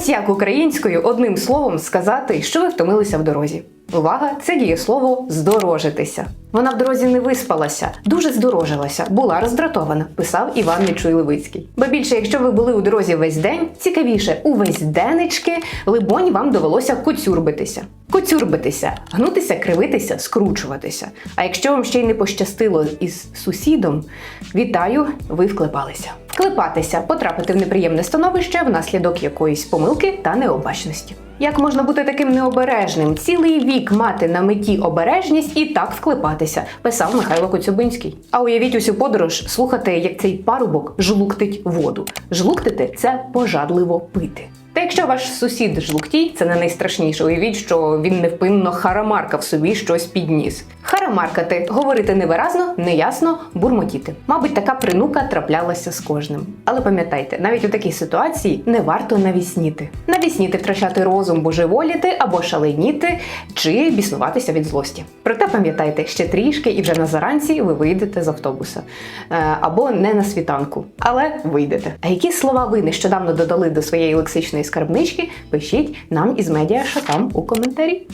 Ось як українською одним словом сказати, що ви втомилися в дорозі. Увага, це дієслово здорожитися. Вона в дорозі не виспалася, дуже здорожилася, була роздратована, писав Іван Мічуй Левицький. Ба більше, якщо ви були у дорозі весь день, цікавіше, увесь денечки, либонь, вам довелося коцюрбитися. Коцюрбитися, гнутися, кривитися, скручуватися. А якщо вам ще й не пощастило із сусідом, вітаю, ви вклепалися. Вклепатися, потрапити в неприємне становище внаслідок якоїсь помилки та необачності. Як можна бути таким необережним? Цілий вік мати на меті обережність і так вклепатися, писав Михайло Коцюбинський. А уявіть усю подорож слухати, як цей парубок жлуктить воду. Жлуктити це пожадливо пити. Якщо ваш сусід жлуктій, це не найстрашніше. Уявіть, що він невпинно харамаркав собі щось підніс. Харамаркати, говорити невиразно, неясно, бурмотіти. Мабуть, така принука траплялася з кожним. Але пам'ятайте, навіть у такій ситуації не варто навісніти. Навісніти втрачати розум, божеволіти або шаленіти чи біснуватися від злості. Проте пам'ятайте, ще трішки і вже на заранці ви вийдете з автобуса Е, або не на світанку, але вийдете. А які слова ви нещодавно додали до своєї лексичної скарбнички? Пишіть нам із медіа Шатам у коментарі.